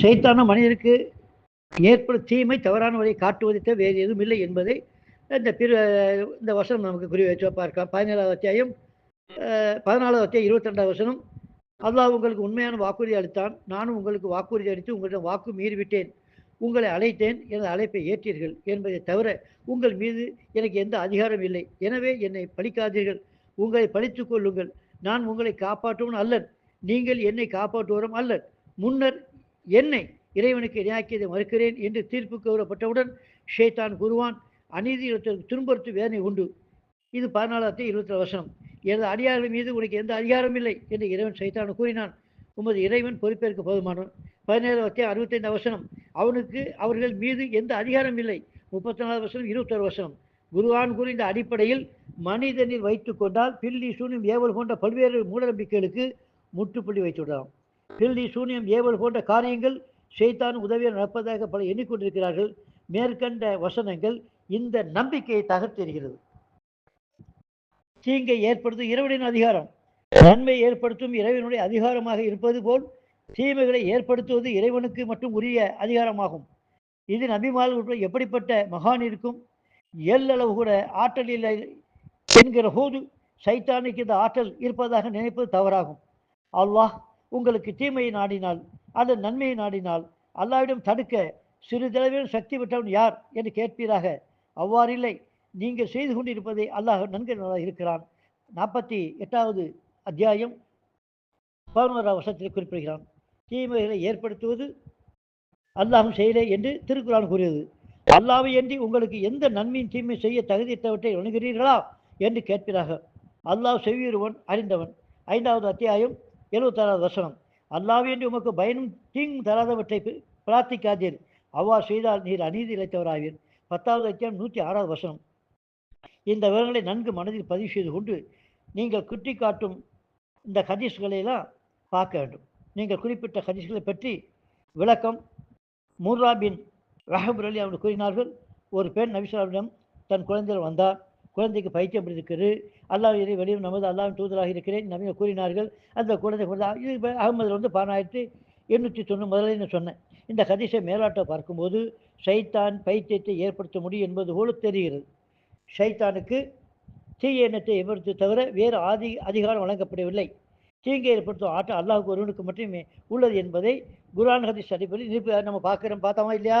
சைத்தான மனிதனுக்கு ஏற்படும் தீமை தவறான வழியை காட்டுவதை தவிர வேறு எதுவும் இல்லை என்பதை இந்த பிற இந்த வசனம் நமக்கு குறி வச்சு பார்க்கலாம். பதினேழாவது அத்தியாயம் பதினாலாவது அத்தியாயம் இருபத்தி ரெண்டாவது வசனம். அல்லாஹ் உங்களுக்கு உண்மையான வாக்குறுதி அளித்தான். நானும் உங்களுக்கு வாக்குறுதி அளித்து உங்களிடம் வாக்கு மீறிவிட்டேன். உங்களை அழைத்தேன். எனது அழைப்பை ஏற்றீர்கள் என்பதை தவிர உங்கள் மீது எனக்கு எந்த அதிகாரம் இல்லை. எனவே என்னை பழிக்காதீர்கள். உங்களை பழித்து கொள்ளுங்கள் நான் உங்களை காப்பாற்றுவன் அல்லன். நீங்கள் என்னை காப்பாற்றுவரும் அல்லன். முன்னர் என்னை இறைவனுக்கு இணையாக்கியதை மறுக்கிறேன் என்று தீர்ப்பு கூறப்பட்டவுடன் ஷேத்தான் கூறுவான் அநீதியிடத்திற்கு துன்புறுத்து வேதனை உண்டு. இது பதினாலாவது இருபத்தி வசனம். எனது அடியார்கள் மீது உனக்கு எந்த அதிகாரம் இல்லை என்று இறைவன் சைத்தான் கூறினான். உமது இறைவன் பொறுப்பேற்க போதுமானவன். பதினேழாயிரத்தி அறுபத்தைந்து வசனம். அவனுக்கு அவர்கள் மீது எந்த அதிகாரம் இல்லை. முப்பத்தி நாலு வசனம் இருபத்தொரு வசனம். குருவான் கூறிய அடிப்படையில் மனிதனில் வைத்துக்கொண்டால் பில்லி சூனியம் ஏவல் போன்ற பல்வேறு மூடநம்பிக்கைகளுக்கு முற்றுப்புள்ளி வைத்துவிடலாம். பில்லி சூனியம் ஏவல் போன்ற காரியங்கள் ஷைத்தான் உதவியில் நடப்பதாக பல எண்ணிக்கொண்டிருக்கிறார்கள். மேற்கண்ட வசனங்கள் இந்த நம்பிக்கையை தகர்த்தெறிகிறது தீங்கை ஏற்படுத்தும் இறைவனின் அதிகாரம். நன்மை ஏற்படுத்தும் இறைவனுடைய அதிகாரமாக இருப்பது போல் தீமைகளை ஏற்படுத்துவது இறைவனுக்கு மட்டும் உரிய அதிகாரமாகும். இது நபிமால் உட்பட எப்படிப்பட்ட மகான் இருக்கும்? எல்லளவு கூட ஆற்றல் இல்லை என்கிற போது சைத்தானுக்கு இந்த ஆற்றல் இருப்பதாக நினைப்பது தவறாகும். அல்லாஹ் உங்களுக்கு தீமையை நாடினால் அல்லது நன்மையை நாடினால் அல்லாவிடம் தடுக்க சிறிதளவில் சக்தி பெற்றவன் யார் என்று கேட்பீராக? அவ்வாறில்லை நீங்கள் செய்து கொண்டிருப்பதை அல்லாஹ் நன்கு இருக்கிறான். நாற்பத்தி எட்டாவது அத்தியாயம் பதினோராம் வருஷத்தில் குறிப்பிடுகிறான். தீமைகளை ஏற்படுத்துவது அல்லாஹும் செய்யலை என்று திருக்குறான் கூறியது. அல்லாவை என்று உங்களுக்கு எந்த நன்மையும் தீமை செய்ய தகுதியற்றவற்றை வணங்குகிறீர்களா என்று கேட்கிறாக அல்லாஹ் செவ்வியருவன் அறிந்தவன். ஐந்தாவது அத்தியாயம் எழுபத்தாறாவது வசனம். அல்லாவேண்டி உமக்கு பயனும் தீங்கும் தராதவற்றை பிரார்த்திக்காதீர். அவ்வாறு செய்தால் நீர் அநீதி இழைத்தவராவீர். பத்தாவது அத்தியாயம் நூற்றி ஆறாவது வசனம். இந்த விவரங்களை நன்கு மனதில் பதிவு செய்து கொண்டு நீங்கள் குட்டி காட்டும் இந்த ஹதீஸ்களை எல்லாம் பார்க்க வேண்டும். நீங்கள் குறிப்பிட்ட ஹதீஸ்களை பற்றி விளக்கம் மூர்ரா பின் ரஹபுர் அலி அவர்கள் கூறினார்கள். ஒரு பெண் நபிஸ்வலாமிடம் தன் குழந்தைகள் வந்தார். குழந்தைக்கு பைத்தியம் இருக்கிறது அல்லாஹ் இறை வெளியும் நமது அல்லாவின் தூதராக இருக்கிறேன். நபிகள் கூறினார்கள். அந்த குழந்தை குழந்தை இது வந்து பதினாயிரத்தி எண்ணூற்றி தொண்ணூறு முதல்ல நான் சொன்னேன். இந்த ஹதீஸை மேலாட்டை பார்க்கும்போது சைத்தான் பைத்தியத்தை ஏற்படுத்த முடியும் என்பது போல தெரிகிறது. சைத்தானுக்கு தீய எண்ணத்தை ஏற்படுத்த தவிர வேறு ஆதி அதிகாரம் வழங்கப்படவில்லை. தீங்கை ஏற்படுத்தும் ஆட்டம் அல்லாஹுக்கு ஒருவனுக்கு மட்டுமே உள்ளது என்பதை குரான் ஹதீஸ் அடிப்படையில் நிரூபி நம்ம பார்க்குறோம். பார்த்தோமா இல்லையா?